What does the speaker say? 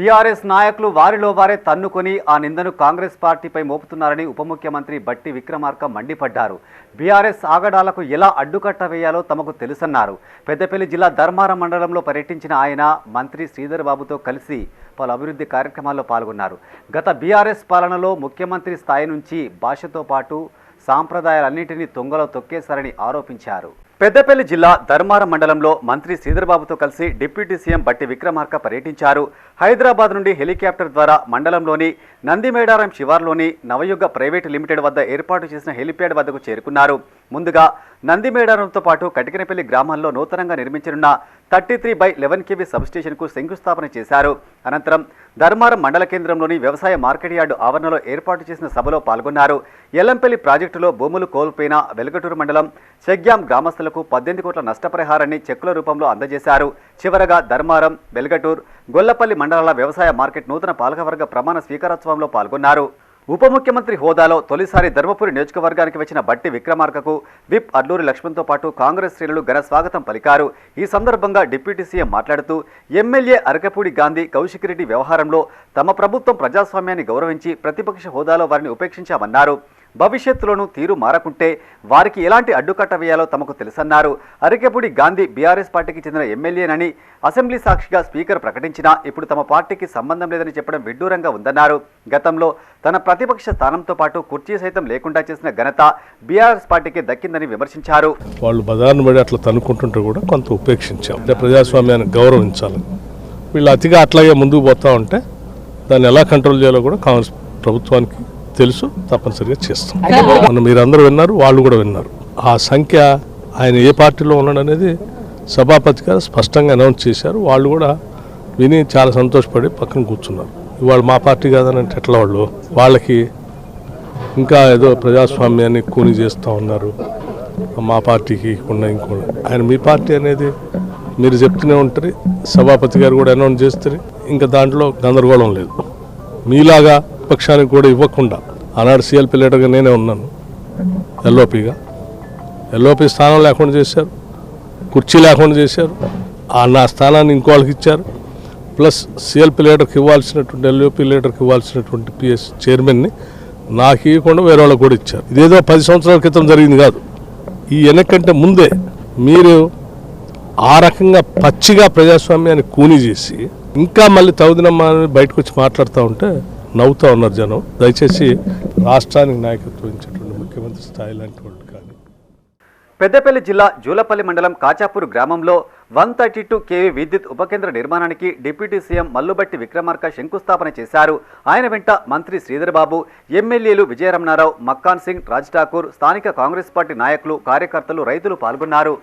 BRS నాయకులు వారిలో వారే తన్నుకొని ఆ నిందను కాంగ్రెస్ పార్టీపై మోపుతున్నారని ఉప ముఖ్యమంత్రి బట్టి విక్రమార్క మండిపడ్డారు. బీఆర్ఎస్ ఆగడాలకు ఎలా అడ్డుకట్ట వేయాలో తమకు తెలుసన్నారు. పెద్దపల్లి జిల్లా ధర్మారం మండలంలో పర్యటించిన ఆయన మంత్రి శ్రీధర్ బాబుతో కలిసి పలు అభివృద్ధి కార్యక్రమాల్లో పాల్గొన్నారు. గత బీఆర్ఎస్ పాలనలో ముఖ్యమంత్రి స్థాయి నుంచి భాషతో పాటు సాంప్రదాయాలన్నింటినీ తొంగలో తొక్కేశారని ఆరోపించారు. పెద్దపల్లి జిల్లా ధర్మారం మండలంలో మంత్రి శ్రీధర్బాబుతో కలిసి డిప్యూటీ సీఎం బట్టి విక్రమార్క పర్యటించారు. హైదరాబాద్ నుండి హెలికాప్టర్ ద్వారా మండలంలోని నందిమేడారం శివార్లోని నవయుగ ప్రైవేట్ లిమిటెడ్ వద్ద ఏర్పాటు చేసిన హెలిప్యాడ్ వద్దకు చేరుకున్నారు. ముందుగా నందిమేడారంతో పాటు కటికనపల్లి గ్రామాల్లో నూతనంగా నిర్మించనున్న thirty three by eleven KV సబ్స్టేషన్కు శంకుస్థాపన చేశారు. అనంతరం ధర్మారం మండల కేంద్రంలోని వ్యవసాయ మార్కెట్ యార్డు ఆవరణలో ఏర్పాటు చేసిన సభలో పాల్గొన్నారు. ఎల్లంపల్లి ప్రాజెక్టులో భూములు కోల్పోయిన వెలుగటూరు మండలం చెగ్యాం గ్రామస్తులకు పద్దెనిమిది కోట్ల నష్టపరిహారాన్ని చెక్కుల రూపంలో అందజేశారు. చివరగా ధర్మారం వెలగటూర్ గొల్లపల్లి మండలాల వ్యవసాయ మార్కెట్ నూతన పాలకవర్గ ప్రమాణ స్వీకారోత్సవంలో పాల్గొన్నారు. ఉప ముఖ్యమంత్రి హోదాలో తొలిసారి ధర్మపురి నియోజకవర్గానికి వచ్చిన బట్టి విక్రమార్కకు విప్ అడ్లూరి లక్ష్మణ్తో పాటు కాంగ్రెస్ శ్రేణులు ఘన స్వాగతం పలికారు. ఈ సందర్భంగా డిప్యూటీ సీఎం మాట్లాడుతూ ఎమ్మెల్యే అరకపూడి గాంధీ కౌశిక్ రెడ్డి వ్యవహారంలో తమ ప్రభుత్వం ప్రజాస్వామ్యాన్ని గౌరవించి ప్రతిపక్ష హోదాలో వారిని ఉపేక్షించామన్నారు. భవిష్యత్తులోనూ తీరు మారకుంటే వారికి ఎలాంటి అడ్డుకట్ట వేయాలో తమకు తెలుసన్నారు. అరికెపూడి గాంధీ బీఆర్ఎస్ పార్టీకి చెందిన ఎమ్మెల్యేనని అసెంబ్లీ సాక్షిగా స్పీకర్ ప్రకటించినా ఇప్పుడు తమ పార్టీకి సంబంధం లేదని చెప్పడం విడ్డూరంగా ఉందన్నారు. గతంలో తన ప్రతిపక్ష స్థానంతో పాటు కుర్చీ సైతం లేకుండా చేసిన ఘనత బీఆర్ఎస్ పార్టీకి దక్కిందని విమర్శించారు. వాళ్ళు బదారును పడి అట్లా తనుకుంటుంటే కూడా కొంత ఉపేక్షించాం. అంటే ప్రజాస్వామ్యాన్ని గౌరవించాలి వీళ్ళు అతిగా అట్లాగే ముందుకు పోతా ఉంటే దాన్ని ఎలా కంట్రోల్ చేయాలో కూడా కాంగ్రెస్ ప్రభుత్వానికి తెలుసు తప్పనిసరిగా చేస్తాం. మనం మీరందరూ విన్నారు వాళ్ళు కూడా విన్నారు. ఆ సంఖ్య ఆయన ఏ పార్టీలో ఉన్నాడు అనేది సభాపతి గారు స్పష్టంగా అనౌన్స్ చేశారు. వాళ్ళు కూడా విని చాలా సంతోషపడి పక్కన కూర్చున్నారు. ఇవాళ మా పార్టీ కాదని అంటే ఎట్లా వాళ్ళు? వాళ్ళకి ఇంకా ఏదో ప్రజాస్వామ్యాన్ని కూని చేస్తూ ఉన్నారు. మా పార్టీకి ఉన్న ఇంకో ఆయన మీ పార్టీ అనేది మీరు చెప్తూనే ఉంటారు. సభాపతి గారు కూడా అనౌన్స్ చేస్తారు. ఇంకా దాంట్లో గందరగోళం లేదు. మీలాగా పక్షానికి కూడా ఇవ్వకుండా ఆనాడు సిఎల్పి లీడర్గా నేనే ఉన్నాను. ఎల్ఓపిగా. ఎల్ఓపి స్థానం లేకుండా చేశారు. కుర్చీ లేకుండా చేశారు. ఆ నా స్థానాన్ని ఇంకోళ్ళకి ఇచ్చారు. ప్లస్ సిఎల్పి లీడర్కి ఇవ్వాల్సినటువంటి ఎల్ఓపి లీడర్కి ఇవ్వాల్సినటువంటి పిఎస్ చైర్మన్ని నాకు ఇవ్వకుండా వేరే వాళ్ళకి కూడా ఇచ్చారు. ఇదేదో పది సంవత్సరాల క్రితం జరిగింది కాదు. ఈ వెనకంటే ముందే మీరు ఆ రకంగా పచ్చిగా ప్రజాస్వామ్యాన్ని కూని చేసి ఇంకా మళ్ళీ తౌదినమ్మా అని బయటకు వచ్చి మాట్లాడుతూ ఉంటే నవ్వుతూ ఉన్నారు జనం. దయచేసి రాష్ట్రానికి నాయకత్వం ఇచ్చేటువంటి ముఖ్యమంత్రి స్థాయి లాంటి వాళ్ళు కానీ. పెద్దపల్లి జిల్లా జూలపల్లి మండలం కాచాపూర్ గ్రామంలో వన్ థర్టీ టూ కేవీ విద్యుత్ ఉపకేంద్ర నిర్మాణానికి డిప్యూటీ సీఎం మల్లుబట్టి విక్రమార్క శంకుస్థాపన చేశారు. ఆయన వెంట మంత్రి శ్రీధర్బాబు ఎమ్మెల్యేలు విజయరమణారావు మక్కాన్ సింగ్ రాజ్ ఠాకూర్ స్థానిక కాంగ్రెస్ పార్టీ నాయకులు కార్యకర్తలు రైతులు పాల్గొన్నారు.